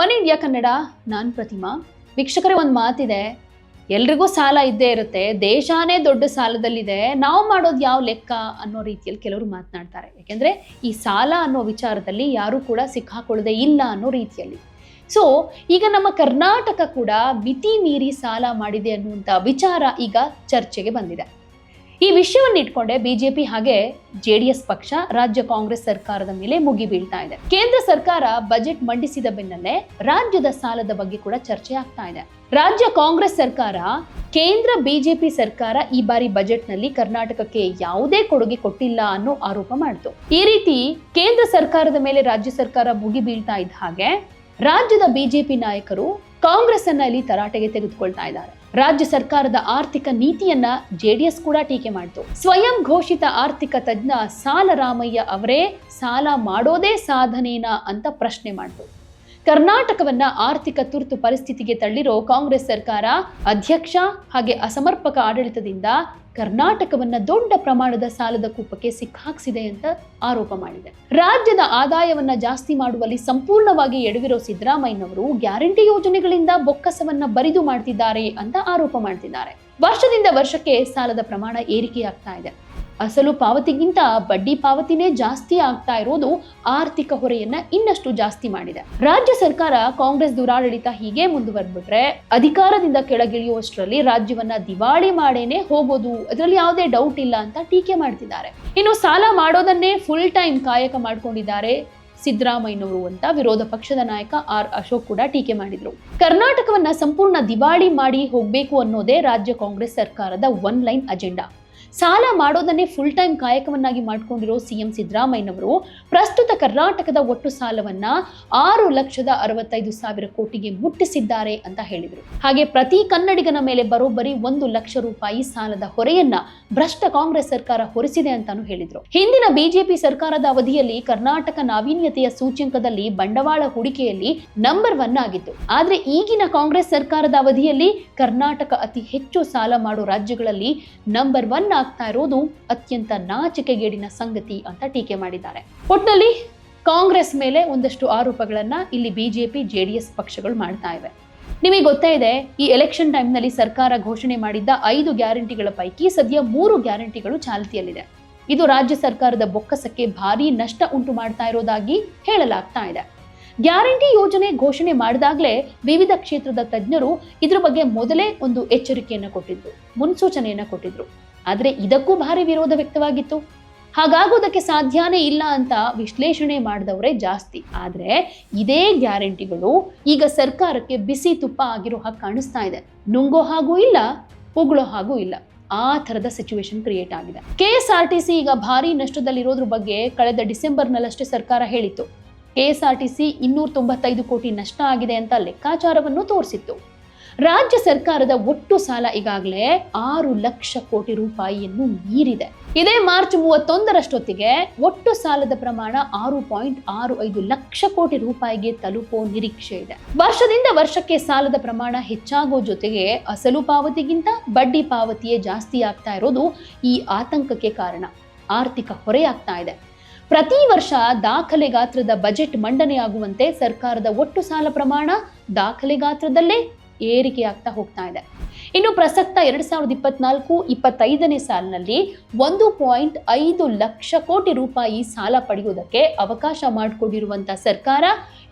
One India Kannada, ನಾನು ಪ್ರತಿಮಾ. ವೀಕ್ಷಕರೇ, ಒಂದು ಮಾತಿದೆ. ಎಲ್ರಿಗೂ ಸಾಲ ಇದ್ದೇ ಇರುತ್ತೆ. ದೇಶಾನೇ ದೊಡ್ಡ ಸಾಲದಲ್ಲಿದೆ. ನಾವು ಮಾಡೋದು ಯಾವ ಲೆಕ್ಕ ಅನ್ನೋ ರೀತಿಯಲ್ಲಿ ಕೆಲವರು ಮಾತನಾಡ್ತಾರೆ. ಯಾಕೆಂದ್ರೆ ಈ ಸಾಲ ಅನ್ನೋ ವಿಚಾರದಲ್ಲಿ ಯಾರೂ ಕೂಡ ಸಿಕ್ಕಾಕೊಳ್ಳದೆ ಇಲ್ಲ ಅನ್ನೋ ರೀತಿಯಲ್ಲಿ. ಸೊ ಈಗ ನಮ್ಮ ಕರ್ನಾಟಕ ಕೂಡ ಮಿತಿ ಮೀರಿ ಸಾಲ ಮಾಡಿದೆ ಅನ್ನುವಂಥ ವಿಚಾರ ಈಗ ಚರ್ಚೆಗೆ ಬಂದಿದೆ. ಈ ವಿಷಯವನ್ನು ಇಟ್ಕೊಂಡೆ ಬಿಜೆಪಿ ಹಾಗೆ ಜೆಡಿಎಸ್ ಪಕ್ಷ ರಾಜ್ಯ ಕಾಂಗ್ರೆಸ್ ಸರ್ಕಾರದ ಮೇಲೆ ಮುಗಿ ಬೀಳ್ತಾ ಇದೆ. ಕೇಂದ್ರ ಸರ್ಕಾರ ಬಜೆಟ್ ಮಂಡಿಸಿದ ಬೆನ್ನಲ್ಲೇ ರಾಜ್ಯದ ಸಾಲದ ಬಗ್ಗೆ ಕೂಡ ಚರ್ಚೆ ಆಗ್ತಾ ಇದೆ. ರಾಜ್ಯ ಕಾಂಗ್ರೆಸ್ ಸರ್ಕಾರ, ಕೇಂದ್ರ ಬಿಜೆಪಿ ಸರ್ಕಾರ ಈ ಬಾರಿ ಬಜೆಟ್ನಲ್ಲಿ ಕರ್ನಾಟಕಕ್ಕೆ ಯಾವುದೇ ಕೊಡುಗೆ ಕೊಟ್ಟಿಲ್ಲ ಅನ್ನೋ ಆರೋಪ ಮಾಡಿತು. ಈ ರೀತಿ ಕೇಂದ್ರ ಸರ್ಕಾರದ ಮೇಲೆ ರಾಜ್ಯ ಸರ್ಕಾರ ಮುಗಿ ಬೀಳ್ತಾ ಇದ್ದ ಹಾಗೆ ರಾಜ್ಯದ ಬಿಜೆಪಿ ನಾಯಕರು ಕಾಂಗ್ರೆಸ್ ಅನ್ನ ಇಲ್ಲಿ ತರಾಟೆಗೆ ತೆಗೆದುಕೊಳ್ತಾ ಇದ್ದಾರೆ. ರಾಜ್ಯ ಸರ್ಕಾರದ ಆರ್ಥಿಕ ನೀತಿಯನ್ನ ಜೆಡಿಎಸ್ ಕೂಡ ಟೀಕೆ ಮಾಡಿತು. ಸ್ವಯಂ ಘೋಷಿತ ಆರ್ಥಿಕ ತಜ್ಞ ಸಾಲರಾಮಯ್ಯ ಅವರೇ, ಸಾಲ ಮಾಡೋದೇ ಸಾಧನೇನಾ ಅಂತ ಪ್ರಶ್ನೆ ಮಾಡಿತು. ಕರ್ನಾಟಕವನ್ನ ಆರ್ಥಿಕ ತುರ್ತು ಪರಿಸ್ಥಿತಿಗೆ ತಳ್ಳಿರೋ ಕಾಂಗ್ರೆಸ್ ಸರ್ಕಾರ ಅಧ್ಯಕ್ಷ ಹಾಗೆ ಅಸಮರ್ಪಕ ಆಡಳಿತದಿಂದ ಕರ್ನಾಟಕವನ್ನ ದೊಡ್ಡ ಪ್ರಮಾಣದ ಸಾಲದ ಕೂಪಕ್ಕೆ ಸಿಕ್ಕಾಕ್ಸಿದೆ ಅಂತ ಆರೋಪ ಮಾಡಿದೆ. ರಾಜ್ಯದ ಆದಾಯವನ್ನ ಜಾಸ್ತಿ ಮಾಡುವಲ್ಲಿ ಸಂಪೂರ್ಣವಾಗಿ ಎಡವಿರೋ ಸಿದ್ದರಾಮಯ್ಯನವರು ಗ್ಯಾರಂಟಿ ಯೋಜನೆಗಳಿಂದ ಬೊಕ್ಕಸವನ್ನ ಬರಿದು ಮಾಡ್ತಿದ್ದಾರೆ ಅಂತ ಆರೋಪ ಮಾಡ್ತಿದ್ದಾರೆ. ವರ್ಷದಿಂದ ವರ್ಷಕ್ಕೆ ಸಾಲದ ಪ್ರಮಾಣ ಏರಿಕೆಯಾಗ್ತಾ ಇದೆ. ಅಸಲು ಪಾವತಿಗಿಂತ ಬಡ್ಡಿ ಪಾವತಿನೇ ಜಾಸ್ತಿ ಆಗ್ತಾ ಇರೋದು ಆರ್ಥಿಕ ಹೊರೆಯನ್ನ ಇನ್ನಷ್ಟು ಜಾಸ್ತಿ ಮಾಡಿದೆ. ರಾಜ್ಯ ಸರ್ಕಾರ ಕಾಂಗ್ರೆಸ್ ದುರಾಡಳಿತ ಹೀಗೆ ಮುಂದುವರೆದ್ಬಿಟ್ರೆ ಅಧಿಕಾರದಿಂದ ಕೆಳಗಿಳಿಯುವಷ್ಟರಲ್ಲಿ ರಾಜ್ಯವನ್ನ ದಿವಾಳಿ ಮಾಡೇನೆ ಹೋಗೋದು, ಅದರಲ್ಲಿ ಯಾವುದೇ ಡೌಟ್ ಇಲ್ಲ ಅಂತ ಟೀಕೆ ಮಾಡ್ತಿದ್ದಾರೆ. ಇನ್ನು ಸಾಲ ಮಾಡೋದನ್ನೇ ಫುಲ್ ಟೈಮ್ ಕಾಯಕ ಮಾಡ್ಕೊಂಡಿದ್ದಾರೆ ಸಿದ್ದರಾಮಯ್ಯನವರು ಅಂತ ವಿರೋಧ ಪಕ್ಷದ ನಾಯಕ ಆರ್ ಅಶೋಕ್ ಕೂಡ ಟೀಕೆ ಮಾಡಿದ್ರು. ಕರ್ನಾಟಕವನ್ನ ಸಂಪೂರ್ಣ ದಿವಾಳಿ ಮಾಡಿ ಹೋಗ್ಬೇಕು ಅನ್ನೋದೇ ರಾಜ್ಯ ಕಾಂಗ್ರೆಸ್ ಸರ್ಕಾರದ ಒನ್ ಲೈನ್ ಅಜೆಂಡಾ ಸಾಲ ಮಾಡೋದನ್ನೇ ಫುಲ್ ಟೈಮ್ ಕಾಯಕವನ್ನಾಗಿ ಮಾಡಿಕೊಂಡಿರೋ ಸಿಎಂ ಸಿದ್ದರಾಮಯ್ಯನವರು, ಪ್ರಸ್ತುತ ಕರ್ನಾಟಕದ ಒಟ್ಟು ಸಾಲವನ್ನ ಆರು ಲಕ್ಷದ ಅರವತ್ತೈದು ಸಾವಿರ ಕೋಟಿಗೆ ಮುಟ್ಟಿಸಿದ್ದಾರೆ ಅಂತ ಹೇಳಿದರು. ಹಾಗೆ ಪ್ರತಿ ಕನ್ನಡಿಗನ ಮೇಲೆ ಬರೋಬ್ಬರಿ ಒಂದು ಲಕ್ಷ ರೂಪಾಯಿ ಸಾಲದ ಹೊರೆಯನ್ನ ಭ್ರಷ್ಟ ಕಾಂಗ್ರೆಸ್ ಸರ್ಕಾರ ಹೊರಿಸಿದೆ ಅಂತಾನು ಹೇಳಿದರು. ಹಿಂದಿನ ಬಿಜೆಪಿ ಸರ್ಕಾರದ ಅವಧಿಯಲ್ಲಿ ಕರ್ನಾಟಕ ನಾವೀನ್ಯತೆಯ ಸೂಚ್ಯಂಕದಲ್ಲಿ ಬಂಡವಾಳ ಹೂಡಿಕೆಯಲ್ಲಿ ನಂಬರ್ ಒನ್ ಆಗಿತ್ತು. ಆದ್ರೆ ಈಗಿನ ಕಾಂಗ್ರೆಸ್ ಸರ್ಕಾರದ ಅವಧಿಯಲ್ಲಿ ಕರ್ನಾಟಕ ಅತಿ ಹೆಚ್ಚು ಸಾಲ ಮಾಡೋ ರಾಜ್ಯಗಳಲ್ಲಿ ನಂಬರ್ ಒನ್ ಆಗ್ತಾ ಇರೋದು ಅತ್ಯಂತ ನಾಚಿಕೆಗೇಡಿನ ಸಂಗತಿ ಅಂತ ಟೀಕೆ ಮಾಡಿದ್ದಾರೆ. ಒಟ್ನಲ್ಲಿ ಕಾಂಗ್ರೆಸ್ ಮೇಲೆ ಒಂದಷ್ಟು ಆರೋಪಗಳನ್ನ ಇಲ್ಲಿ ಬಿಜೆಪಿ, ಜೆಡಿಎಸ್ ಪಕ್ಷಗಳು ಮಾಡ್ತಾ ಇವೆ. ನಿಮಗೆ ಗೊತ್ತೇ ಇದೆ, ಈ ಎಲೆಕ್ಷನ್ ಟೈಮ್ನಲ್ಲಿ ಸರ್ಕಾರ ಘೋಷಣೆ ಮಾಡಿದ್ದ ಐದು ಗ್ಯಾರಂಟಿಗಳ ಪೈಕಿ ಸದ್ಯ ಮೂರು ಗ್ಯಾರಂಟಿಗಳು ಚಾಲ್ತಿಯಲ್ಲಿದೆ. ಇದು ರಾಜ್ಯ ಸರ್ಕಾರದ ಬೊಕ್ಕಸಕ್ಕೆ ಭಾರಿ ನಷ್ಟ ಉಂಟು ಮಾಡ್ತಾ ಇರೋದಾಗಿ ಹೇಳಲಾಗ್ತಾ ಇದೆ. ಗ್ಯಾರಂಟಿ ಯೋಜನೆ ಘೋಷಣೆ ಮಾಡಿದಾಗಲೇ ವಿವಿಧ ಕ್ಷೇತ್ರದ ತಜ್ಞರು ಇದ್ರ ಬಗ್ಗೆ ಮೊದಲೇ ಒಂದು ಎಚ್ಚರಿಕೆಯನ್ನು ಕೊಟ್ಟಿದ್ರು ಮುನ್ಸೂಚನೆಯನ್ನ ಕೊಟ್ಟಿದ್ರು. ಆದ್ರೆ ಇದಕ್ಕೂ ಭಾರಿ ವಿರೋಧ ವ್ಯಕ್ತವಾಗಿತ್ತು. ಹಾಗಾಗೋದಕ್ಕೆ ಸಾಧ್ಯನೇ ಇಲ್ಲ ಅಂತ ವಿಶ್ಲೇಷಣೆ ಮಾಡಿದವರೇ ಜಾಸ್ತಿ. ಆದರೆ ಇದೇ ಗ್ಯಾರಂಟಿಗಳು ಈಗ ಸರ್ಕಾರಕ್ಕೆ ಬಿಸಿ ತುಪ್ಪ ಆಗಿರೋ ಹಾಗೆ ಕಾಣಿಸ್ತಾ ಇದೆ. ನುಂಗೋ ಹಾಗೂ ಇಲ್ಲ, ಉಗುಳೋ ಹಾಗೂ ಇಲ್ಲ. ಆ ಥರದ ಸಿಚುವೇಶನ್ ಕ್ರಿಯೇಟ್ ಆಗಿದೆ. K S R T C ಈಗ ಭಾರಿ ನಷ್ಟದಲ್ಲಿರೋದ್ರ ಬಗ್ಗೆ ಕಳೆದ ಡಿಸೆಂಬರ್ನಲ್ಲಷ್ಟೇ ಸರ್ಕಾರ ಹೇಳಿತ್ತು. K S R T C ಇನ್ನೂರ ತೊಂಬತ್ತೈದು ಕೋಟಿ ನಷ್ಟ ಆಗಿದೆ ಅಂತ ಲೆಕ್ಕಾಚಾರವನ್ನು ತೋರಿಸಿತ್ತು. ರಾಜ್ಯ ಸರ್ಕಾರದ ಒಟ್ಟು ಸಾಲ ಈಗಾಗಲೇ ಆರು ಲಕ್ಷ ಕೋಟಿ ರೂಪಾಯಿಯನ್ನು ಮೀರಿದೆ. ಇದೇ ಮಾರ್ಚ್ ಮೂವತ್ತೊಂದರಷ್ಟೊತ್ತಿಗೆ ಒಟ್ಟು ಸಾಲದ ಪ್ರಮಾಣ ಆರು ಪಾಯಿಂಟ್ ಆರು ಐದು ಲಕ್ಷ ಕೋಟಿ ರೂಪಾಯಿಗೆ ತಲುಪೋ ನಿರೀಕ್ಷೆ ಇದೆ. ವರ್ಷದಿಂದ ವರ್ಷಕ್ಕೆ ಸಾಲದ ಪ್ರಮಾಣ ಹೆಚ್ಚಾಗೋ ಜೊತೆಗೆ ಅಸಲು ಪಾವತಿಗಿಂತ ಬಡ್ಡಿ ಪಾವತಿಯೇ ಜಾಸ್ತಿ ಆಗ್ತಾ ಇರೋದು ಈ ಆತಂಕಕ್ಕೆ ಕಾರಣ. ಆರ್ಥಿಕ ಹೊರೆಯಾಗ್ತಾ ಇದೆ. ಪ್ರತಿ ವರ್ಷ ದಾಖಲೆ ಗಾತ್ರದ ಬಜೆಟ್ ಮಂಡನೆಯಾಗುವಂತೆ ಸರ್ಕಾರದ ಒಟ್ಟು ಸಾಲ ಪ್ರಮಾಣ ದಾಖಲೆ ಗಾತ್ರದಲ್ಲೇ ಏರಿಕೆಯಾಗ್ತಾ ಹೋಗ್ತಾ ಇದೆ. ಇನ್ನು ಪ್ರಸಕ್ತ ಎರಡ್ ಸಾವಿರದ ಇಪ್ಪತ್ನಾಲ್ಕು, ಇಪ್ಪತ್ತೈದನೇ ಸಾಲಿನಲ್ಲಿ ಒಂದು ಪಾಯಿಂಟ್ ಐದು ಲಕ್ಷ ಕೋಟಿ ರೂಪಾಯಿ ಸಾಲ ಪಡೆಯುವುದಕ್ಕೆ ಅವಕಾಶ ಮಾಡಿಕೊಂಡಿರುವಂಥ ಸರ್ಕಾರ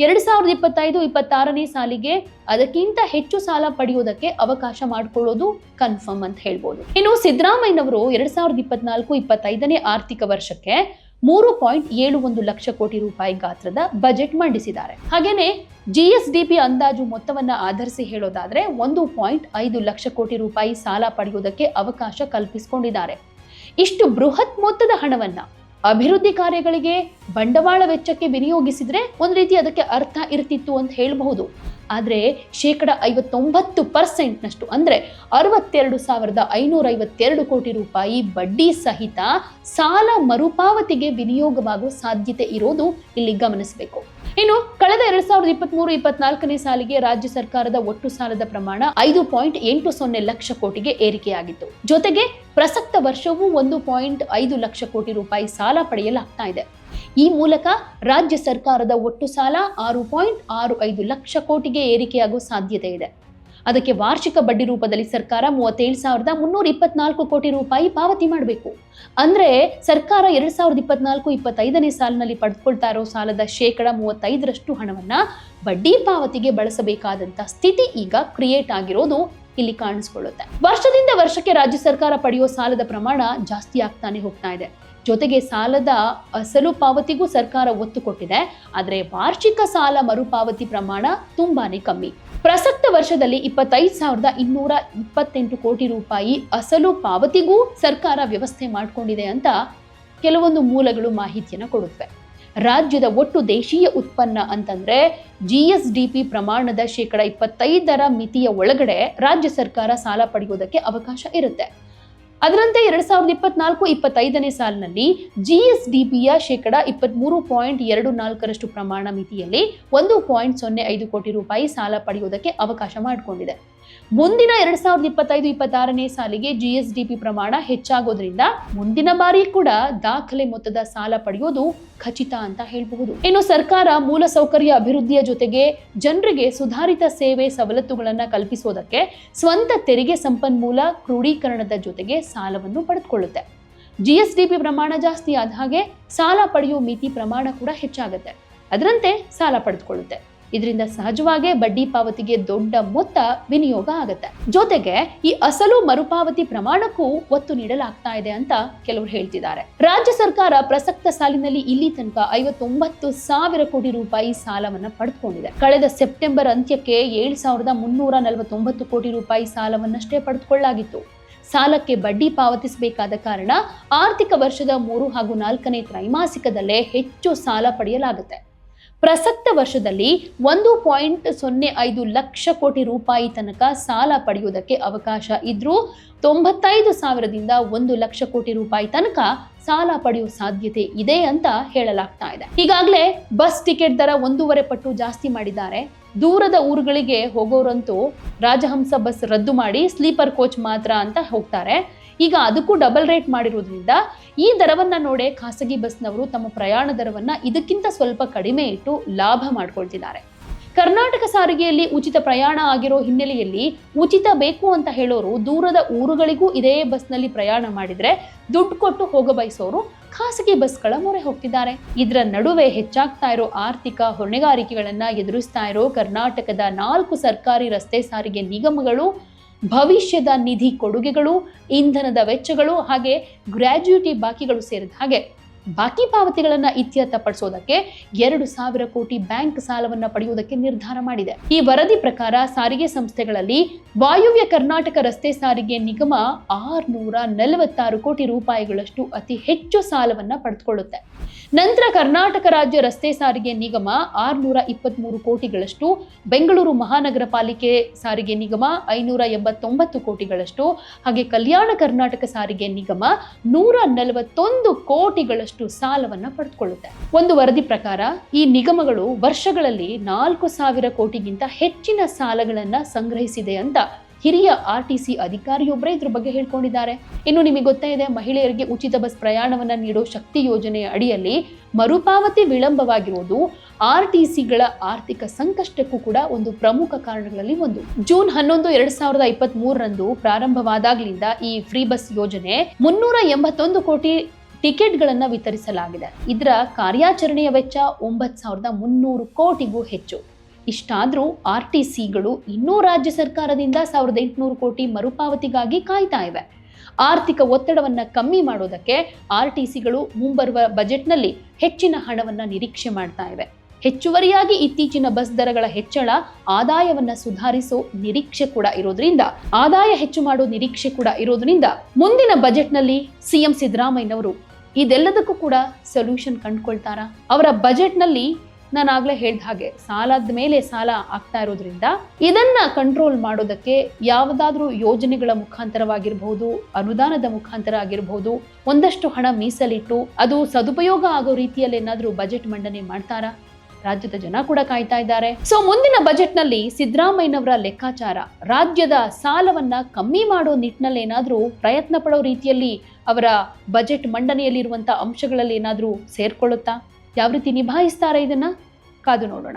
ಎರಡ್ ಸಾವಿರದ ಇಪ್ಪತ್ತೈದು, ಇಪ್ಪತ್ತಾರನೇ ಸಾಲಿಗೆ ಅದಕ್ಕಿಂತ ಹೆಚ್ಚು ಸಾಲ ಪಡೆಯುವುದಕ್ಕೆ ಅವಕಾಶ ಮಾಡಿಕೊಳ್ಳೋದು ಕನ್ಫರ್ಮ್ ಅಂತ ಹೇಳ್ಬೋದು. ಇನ್ನು ಸಿದ್ದರಾಮಯ್ಯನವರು ಎರಡ್ ಸಾವಿರದ ಇಪ್ಪತ್ನಾಲ್ಕು, ಇಪ್ಪತ್ತೈದನೇ ಆರ್ಥಿಕ ವರ್ಷಕ್ಕೆ ಮೂರು ಪಾಯಿಂಟ್ ಏಳು ಒಂದು ಲಕ್ಷ ಕೋಟಿ ರೂಪಾಯಿ ಗಾತ್ರದ ಬಜೆಟ್ ಮಂಡಿಸಿದ್ದಾರೆ. ಹಾಗೇನೆ ಜಿಎಸ್ಡಿಪಿ ಅಂದಾಜು ಮೊತ್ತವನ್ನ ಆಧರಿಸಿ ಹೇಳೋದಾದ್ರೆ ಒಂದು ಪಾಯಿಂಟ್ ಐದು ಲಕ್ಷ ಕೋಟಿ ರೂಪಾಯಿ ಸಾಲ ಪಡೆಯುವುದಕ್ಕೆ ಅವಕಾಶ ಕಲ್ಪಿಸಿಕೊಂಡಿದ್ದಾರೆ. ಇಷ್ಟು ಬೃಹತ್ ಮೊತ್ತದ ಹಣವನ್ನ ಅಭಿವೃದ್ಧಿ ಕಾರ್ಯಗಳಿಗೆ ಬಂಡವಾಳ ವೆಚ್ಚಕ್ಕೆ ವಿನಿಯೋಗಿಸಿದ್ರೆ ಒಂದು ರೀತಿ ಅದಕ್ಕೆ ಅರ್ಥ ಇರ್ತಿತ್ತು ಅಂತ ಹೇಳಬಹುದು. ಆದರೆ ಶೇಕಡ ಐವತ್ತೊಂಬತ್ತು ಪರ್ಸೆಂಟ್ನಷ್ಟು, ಅಂದರೆ ಅರವತ್ತೆರಡು ಸಾವಿರದ ಐನೂರ ಐವತ್ತೆರಡು ಕೋಟಿ ರೂಪಾಯಿ ಬಡ್ಡಿ ಸಹಿತ ಸಾಲ ಮರುಪಾವತಿಗೆ ವಿನಿಯೋಗವಾಗುವ ಸಾಧ್ಯತೆ ಇರೋದು ಇಲ್ಲಿ ಗಮನಿಸಬೇಕು. ಇನ್ನು ಕಳೆದ ಎರಡ್ ಸಾವಿರದ ಇಪ್ಪತ್ಮೂರು ಇಪ್ಪತ್ನಾಲ್ಕನೇ ಸಾಲಿಗೆ ರಾಜ್ಯ ಸರ್ಕಾರದ ಒಟ್ಟು ಸಾಲದ ಪ್ರಮಾಣ ಐದು ಪಾಯಿಂಟ್ ಎಂಟು ಸೊನ್ನೆ ಲಕ್ಷ ಕೋಟಿಗೆ ಏರಿಕೆಯಾಗಿತ್ತು. ಜೊತೆಗೆ ಪ್ರಸಕ್ತ ವರ್ಷವೂ ಒಂದು ಪಾಯಿಂಟ್ ಐದು ಲಕ್ಷ ಕೋಟಿ ರೂಪಾಯಿ ಸಾಲ ಪಡೆಯಲಾಗ್ತಾ ಇದೆ. ಈ ಮೂಲಕ ರಾಜ್ಯ ಸರ್ಕಾರದ ಒಟ್ಟು ಸಾಲ ಆರು ಪಾಯಿಂಟ್ ಆರು ಐದು ಲಕ್ಷ ಕೋಟಿಗೆ ಏರಿಕೆಯಾಗುವ ಸಾಧ್ಯತೆ ಇದೆ. ಅದಕ್ಕೆ ವಾರ್ಷಿಕ ಬಡ್ಡಿ ರೂಪದಲ್ಲಿ ಸರ್ಕಾರ ಮೂವತ್ತೇಳು ಸಾವಿರದ ಮುನ್ನೂರ ಇಪ್ಪತ್ನಾಲ್ಕು ಕೋಟಿ ರೂಪಾಯಿ ಪಾವತಿ ಮಾಡಬೇಕು. ಅಂದ್ರೆ ಸರ್ಕಾರ ಎರಡ್ ಸಾವಿರದ ಇಪ್ಪತ್ನಾಲ್ಕು ಇಪ್ಪತ್ತೈದನೇ ಸಾಲಿನಲ್ಲಿ ಪಡೆದುಕೊಳ್ತಾ ಇರೋ ಸಾಲದ ಶೇಕಡ ಮೂವತ್ತೈದರಷ್ಟು ಹಣವನ್ನ ಬಡ್ಡಿ ಪಾವತಿಗೆ ಬಳಸಬೇಕಾದಂತ ಸ್ಥಿತಿ ಈಗ ಕ್ರಿಯೇಟ್ ಆಗಿರೋದು ಇಲ್ಲಿ ಕಾಣಿಸ್ಕೊಳ್ಳುತ್ತೆ. ವರ್ಷದಿಂದ ವರ್ಷಕ್ಕೆ ರಾಜ್ಯ ಸರ್ಕಾರ ಪಡೆಯುವ ಸಾಲದ ಪ್ರಮಾಣ ಜಾಸ್ತಿ ಆಗ್ತಾನೆ ಹೋಗ್ತಾ ಇದೆ. ಜೊತೆಗೆ ಸಾಲದ ಅಸಲು ಪಾವತಿಗೂ ಸರ್ಕಾರ ಒತ್ತು ಕೊಟ್ಟಿದೆ. ಆದರೆ ವಾರ್ಷಿಕ ಸಾಲ ಮರುಪಾವತಿ ಪ್ರಮಾಣ ತುಂಬಾನೇ ಕಮ್ಮಿ. ಪ್ರಸಕ್ತ ವರ್ಷದಲ್ಲಿ ಇಪ್ಪತ್ತೈದು ಸಾವಿರದ ಇನ್ನೂರ ಇಪ್ಪತ್ತೆಂಟು ಕೋಟಿ ರೂಪಾಯಿ ಅಸಲು ಪಾವತಿಗೂ ಸರ್ಕಾರ ವ್ಯವಸ್ಥೆ ಮಾಡಿಕೊಂಡಿದೆ ಅಂತ ಕೆಲವೊಂದು ಮೂಲಗಳು ಮಾಹಿತಿಯನ್ನು ಕೊಡುತ್ತವೆ. ರಾಜ್ಯದ ಒಟ್ಟು ದೇಶೀಯ ಉತ್ಪನ್ನ ಅಂತಂದ್ರೆ ಜಿ ಎಸ್ ಡಿ ಪಿ ಪ್ರಮಾಣದ ಶೇಕಡ ಇಪ್ಪತ್ತೈದರ ಮಿತಿಯ ಒಳಗಡೆ ರಾಜ್ಯ ಸರ್ಕಾರ ಸಾಲ ಪಡೆಯುವುದಕ್ಕೆ ಅವಕಾಶ ಇರುತ್ತೆ. ಅದರಂತೆ ಎರಡ್ ಸಾವಿರದ ಇಪ್ಪತ್ನಾಲ್ಕು ಇಪ್ಪತ್ತೈದನೇ ಸಾಲಿನಲ್ಲಿ ಜಿಎಸ್ಡಿಪಿಯ ಶೇಕಡ ಇಪ್ಪತ್ಮೂರು ಪಾಯಿಂಟ್ ಎರಡು ನಾಲ್ಕರಷ್ಟು ಪ್ರಮಾಣ ಮಿತಿಯಲ್ಲಿ ಒಂದು ಪಾಯಿಂಟ್ ಸೊನ್ನೆ ಐದು ಕೋಟಿ ರೂಪಾಯಿ ಸಾಲ ಪಡೆಯುವುದಕ್ಕೆ ಅವಕಾಶ ಮಾಡಿಕೊಂಡಿದೆ. ಮುಂದಿನ ಎರಡ್ ಸಾವಿರದ ಇಪ್ಪತ್ತೈದು, ಇಪ್ಪತ್ತಾರನೇ ಸಾಲಿಗೆ ಜಿ ಎಸ್ ಡಿ ಪಿ ಪ್ರಮಾಣ ಹೆಚ್ಚಾಗೋದ್ರಿಂದ ಮುಂದಿನ ಬಾರಿ ಕೂಡ ದಾಖಲೆ ಮೊತ್ತದ ಸಾಲ ಪಡೆಯೋದು ಖಚಿತ ಅಂತ ಹೇಳಬಹುದು. ಇನ್ನು ಸರ್ಕಾರ ಮೂಲಸೌಕರ್ಯ ಅಭಿವೃದ್ಧಿಯ ಜೊತೆಗೆ ಜನರಿಗೆ ಸುಧಾರಿತ ಸೇವೆ ಸವಲತ್ತುಗಳನ್ನು ಕಲ್ಪಿಸೋದಕ್ಕೆ ಸ್ವಂತ ತೆರಿಗೆ ಸಂಪನ್ಮೂಲ ಕ್ರೋಢೀಕರಣದ ಜೊತೆಗೆ ಸಾಲವನ್ನು ಪಡೆದುಕೊಳ್ಳುತ್ತೆ. ಜಿ ಎಸ್ ಡಿ ಪಿ ಪ್ರಮಾಣ ಜಾಸ್ತಿ ಆದ ಹಾಗೆ ಸಾಲ ಪಡೆಯುವ ಮಿತಿ ಪ್ರಮಾಣ ಕೂಡ ಹೆಚ್ಚಾಗುತ್ತೆ. ಅದರಂತೆ ಸಾಲ ಪಡೆದುಕೊಳ್ಳುತ್ತೆ. ಇದರಿಂದ ಸಹಜವಾಗೇ ಬಡ್ಡಿ ಪಾವತಿಗೆ ದೊಡ್ಡ ಮೊತ್ತ ವಿನಿಯೋಗ ಆಗುತ್ತೆ. ಜೊತೆಗೆ ಈ ಅಸಲು ಮರುಪಾವತಿ ಪ್ರಮಾಣಕ್ಕೂ ಒತ್ತು ನೀಡಲಾಗ್ತಾ ಇದೆ ಅಂತ ಕೆಲವರು ಹೇಳ್ತಿದ್ದಾರೆ. ರಾಜ್ಯ ಸರ್ಕಾರ ಪ್ರಸಕ್ತ ಸಾಲಿನಲ್ಲಿ ಇಲ್ಲಿ ತನಕ ಐವತ್ತೊಂಬತ್ತು ಸಾವಿರ ಕೋಟಿ ರೂಪಾಯಿ ಸಾಲವನ್ನ ಪಡೆದುಕೊಂಡಿದೆ. ಕಳೆದ ಸೆಪ್ಟೆಂಬರ್ ಅಂತ್ಯಕ್ಕೆ ಏಳು ಸಾವಿರದ ಮುನ್ನೂರ ನಲವತ್ತೊಂಬತ್ತು ಕೋಟಿ ರೂಪಾಯಿ ಸಾಲವನ್ನಷ್ಟೇ ಪಡೆದುಕೊಳ್ಳಲಾಗಿತ್ತು. ಸಾಲಕ್ಕೆ ಬಡ್ಡಿ ಪಾವತಿಸಬೇಕಾದ ಕಾರಣ ಆರ್ಥಿಕ ವರ್ಷದ ಮೂರು ಹಾಗೂ ನಾಲ್ಕನೇ ತ್ರೈಮಾಸಿಕದಲ್ಲೇ ಹೆಚ್ಚು ಸಾಲ ಪಡೆಯಲಾಗುತ್ತೆ. ಪ್ರಸಕ್ತ ವರ್ಷದಲ್ಲಿ ಒಂದು ಪಾಯಿಂಟ್ ಸೊನ್ನೆ ಐದು ಲಕ್ಷ ಕೋಟಿ ರೂಪಾಯಿ ತನಕ ಸಾಲ ಪಡೆಯುವುದಕ್ಕೆ ಅವಕಾಶ ಇದ್ರೂ ತೊಂಬತ್ತೈದು ಸಾವಿರದಿಂದ ಒಂದು ಲಕ್ಷ ಕೋಟಿ ರೂಪಾಯಿ ತನಕ ಸಾಲ ಪಡೆಯುವ ಸಾಧ್ಯತೆ ಇದೆ ಅಂತ ಹೇಳಲಾಗ್ತಾ ಇದೆ. ಈಗಾಗಲೇ ಬಸ್ ಟಿಕೆಟ್ ದರ ಒಂದೂವರೆ ಪಟ್ಟು ಜಾಸ್ತಿ ಮಾಡಿದ್ದಾರೆ. ದೂರದ ಊರುಗಳಿಗೆ ಹೋಗೋರಂತೂ ರಾಜಹಂಸ ಬಸ್ ರದ್ದು ಮಾಡಿ ಸ್ಲೀಪರ್ ಕೋಚ್ ಮಾತ್ರ ಅಂತ ಹೋಗ್ತಾರೆ. ಈಗ ಅದಕ್ಕೂ ಡಬಲ್ ರೇಟ್ ಮಾಡಿರುವುದರಿಂದ ಈ ದರವನ್ನ ನೋಡೇ ಖಾಸಗಿ ಬಸ್ನವರು ತಮ್ಮ ಪ್ರಯಾಣ ದರವನ್ನ ಇದಕ್ಕಿಂತ ಸ್ವಲ್ಪ ಕಡಿಮೆ ಇಟ್ಟು ಲಾಭ ಮಾಡ್ಕೊಳ್ತಿದ್ದಾರೆ. ಕರ್ನಾಟಕ ಸಾರಿಗೆಯಲ್ಲಿ ಉಚಿತ ಪ್ರಯಾಣ ಆಗಿರೋ ಹಿನ್ನೆಲೆಯಲ್ಲಿ ಉಚಿತ ಬೇಕು ಅಂತ ಹೇಳೋರು ದೂರದ ಊರುಗಳಿಗೂ ಇದೇ ಬಸ್ನಲ್ಲಿ ಪ್ರಯಾಣ ಮಾಡಿದ್ರೆ ದುಡ್ಡು ಕೊಟ್ಟು ಹೋಗ ಬಯಸೋರು ಖಾಸಗಿ ಬಸ್ಗಳ ಮೊರೆ ಹೋಗ್ತಿದ್ದಾರೆ. ಇದರ ನಡುವೆ ಹೆಚ್ಚಾಗ್ತಾ ಇರೋ ಆರ್ಥಿಕ ಹೊಣೆಗಾರಿಕೆಗಳನ್ನ ಎದುರಿಸ್ತಾ ಇರೋ ಕರ್ನಾಟಕದ ನಾಲ್ಕು ಸರ್ಕಾರಿ ರಸ್ತೆ ಸಾರಿಗೆ ನಿಗಮಗಳು ಭವಿಷ್ಯದ ನಿಧಿ ಕೊಡುಗೆಗಳು ಇಂಧನದ ವೆಚ್ಚಗಳು ಹಾಗೆ ಗ್ರ್ಯಾಜ್ಯುಟಿ ಬಾಕಿಗಳು ಸೇರಿದ ಹಾಗೆ ಬಾಕಿ ಪಾವತಿಗಳನ್ನ ಇತ್ಯರ್ಥಪಡಿಸೋದಕ್ಕೆ ಎರಡು ಸಾವಿರ ಕೋಟಿ ಬ್ಯಾಂಕ್ ಸಾಲವನ್ನ ಪಡೆಯುವುದಕ್ಕೆ ನಿರ್ಧಾರ ಮಾಡಿದೆ. ಈ ವರದಿ ಪ್ರಕಾರ ಸಾರಿಗೆ ಸಂಸ್ಥೆಗಳಲ್ಲಿ ವಾಯುವ್ಯ ಕರ್ನಾಟಕ ರಸ್ತೆ ಸಾರಿಗೆ ನಿಗಮ ಆರ್ನೂರ ನಲವತ್ತಾರು ಕೋಟಿ ರೂಪಾಯಿಗಳಷ್ಟು ಅತಿ ಹೆಚ್ಚು ಸಾಲವನ್ನ ಪಡೆದುಕೊಳ್ಳುತ್ತೆ. ನಂತರ ಕರ್ನಾಟಕ ರಾಜ್ಯ ರಸ್ತೆ ಸಾರಿಗೆ ನಿಗಮ ಆರ್ನೂರ ಇಪ್ಪತ್ಮೂರು ಕೋಟಿಗಳಷ್ಟು, ಬೆಂಗಳೂರು ಮಹಾನಗರ ಪಾಲಿಕೆ ಸಾರಿಗೆ ನಿಗಮ ಐನೂರ ಎಂಬತ್ತೊಂಬತ್ತು ಕೋಟಿಗಳಷ್ಟು, ಹಾಗೆ ಕಲ್ಯಾಣ ಕರ್ನಾಟಕ ಸಾರಿಗೆ ನಿಗಮ ನೂರ ನಲವತ್ತೊಂದು ಕೋಟಿಗಳಷ್ಟು ಸಾಲವನ್ನ ಪಡೆದುಕೊಳ್ಳುತ್ತೆ ಒಂದು ವರದಿ ಪ್ರಕಾರ, ಈ ನಿಗಮಗಳು ವರ್ಷಗಳಲ್ಲಿ ನಾಲ್ಕು ಸಾವಿರ ಕೋಟಿಗಿಂತ ಹೆಚ್ಚಿನ ಸಾಲಗಳನ್ನ ಸಂಗ್ರಹಿಸಿದೆ ಅಂತ ಹಿರಿಯ ಆರ್ ಟಿ ಸಿ ಅಧಿಕಾರಿಯೊಬ್ಬರೇ ಇದ್ರ ಬಗ್ಗೆ ಹೇಳ್ಕೊಂಡಿದ್ದಾರೆ. ಇನ್ನು ನಿಮಗೆ ಗೊತ್ತೇ ಇದೆ, ಮಹಿಳೆಯರಿಗೆ ಉಚಿತ ಬಸ್ ಪ್ರಯಾಣವನ್ನ ನೀಡೋ ಶಕ್ತಿ ಯೋಜನೆಯ ಅಡಿಯಲ್ಲಿ ಮರುಪಾವತಿ ವಿಳಂಬವಾಗಿರುವುದು ಆರ್ ಟಿ ಸಿಗಳ ಆರ್ಥಿಕ ಸಂಕಷ್ಟಕ್ಕೂ ಕೂಡ ಒಂದು ಪ್ರಮುಖ ಕಾರಣಗಳಲ್ಲಿ ಒಂದು. ಜೂನ್ ಹನ್ನೊಂದು, ಎರಡ್ ಸಾವಿರದ ಇಪ್ಪತ್ತ್ ಮೂರರಂದು ಪ್ರಾರಂಭವಾದಾಗ್ಲಿಂದ ಈ ಫ್ರೀ ಬಸ್ ಯೋಜನೆ ಮುನ್ನೂರ ಎಂಬತ್ತೊಂದು ಕೋಟಿ ಟಿಕೆಟ್ಗಳನ್ನು ವಿತರಿಸಲಾಗಿದೆ. ಇದರ ಕಾರ್ಯಾಚರಣೆಯ ವೆಚ್ಚ ಒಂಬತ್ತು ಸಾವಿರದ ಮುನ್ನೂರು ಕೋಟಿಗೂ ಹೆಚ್ಚು. ಇಷ್ಟಾದರೂ ಆರ್ ಟಿ ಸಿಗಳು ಇನ್ನೂ ರಾಜ್ಯ ಸರ್ಕಾರದಿಂದ ಸಾವಿರದ ಎಂಟುನೂರು ಕೋಟಿ ಮರುಪಾವತಿಗಾಗಿ ಕಾಯ್ತಾ ಇವೆ. ಆರ್ಥಿಕ ಒತ್ತಡವನ್ನು ಕಮ್ಮಿ ಮಾಡೋದಕ್ಕೆ ಆರ್ ಟಿ ಸಿಗಳು ಮುಂಬರುವ ಬಜೆಟ್ನಲ್ಲಿ ಹೆಚ್ಚಿನ ಹಣವನ್ನು ನಿರೀಕ್ಷೆ ಮಾಡ್ತಾ ಇವೆ. ಹೆಚ್ಚುವರಿಯಾಗಿ ಇತ್ತೀಚಿನ ಬಸ್ ದರಗಳ ಹೆಚ್ಚಳ ಆದಾಯವನ್ನು ಸುಧಾರಿಸೋ ನಿರೀಕ್ಷೆ ಕೂಡ ಇರೋದ್ರಿಂದ, ಆದಾಯ ಹೆಚ್ಚು ಮಾಡೋ ನಿರೀಕ್ಷೆ ಕೂಡ ಇರೋದ್ರಿಂದ ಮುಂದಿನ ಬಜೆಟ್ನಲ್ಲಿ ಸಿಎಂ ಸಿದ್ದರಾಮಯ್ಯನವರು ಇದೆಲ್ಲದಕ್ಕೂ ಕೂಡ ಸೊಲ್ಯೂಷನ್ ಕಂಡುಕೊಳ್ತಾರಾ? ಅವರ ಬಜೆಟ್ನಲ್ಲಿ ನಾನು ಆಗ್ಲೇ ಹೇಳ್ದ ಹಾಗೆ ಸಾಲದ ಮೇಲೆ ಸಾಲ ಆಗ್ತಾ ಇರೋದ್ರಿಂದ ಇದನ್ನ ಕಂಟ್ರೋಲ್ ಮಾಡೋದಕ್ಕೆ ಯಾವುದಾದ್ರೂ ಯೋಜನೆಗಳ ಮುಖಾಂತರವಾಗಿರ್ಬಹುದು ಅನುದಾನದ ಮುಖಾಂತರ ಆಗಿರ್ಬಹುದು ಒಂದಷ್ಟು ಹಣ ಮೀಸಲಿಟ್ಟು ಅದು ಸದುಪಯೋಗ ಆಗೋ ರೀತಿಯಲ್ಲಿ ಏನಾದರೂ ಬಜೆಟ್ ಮಂಡನೆ ಮಾಡ್ತಾರಾ? ರಾಜ್ಯದ ಜನ ಕೂಡ ಕಾಯ್ತಾ ಇದ್ದಾರೆ. ಸೊ ಮುಂದಿನ ಬಜೆಟ್ನಲ್ಲಿ ಸಿದ್ದರಾಮಯ್ಯನವರ ಲೆಕ್ಕಾಚಾರ, ರಾಜ್ಯದ ಸಾಲವನ್ನ ಕಮ್ಮಿ ಮಾಡೋ ನಿಟ್ಟಿನಲ್ಲಿ ಏನಾದರೂ ಪ್ರಯತ್ನ ಪಡೋ ರೀತಿಯಲ್ಲಿ ಅವರ ಬಜೆಟ್ ಮಂಡನೆಯಲ್ಲಿರುವಂಥ ಅಂಶಗಳಲ್ಲಿ ಏನಾದರೂ ಸೇರ್ಕೊಳ್ಳುತ್ತಾ? ಯಾವ ರೀತಿ ನಿಭಾಯಿಸ್ತಾರೆ ಇದನ್ನು? ಕಾದು ನೋಡೋಣ.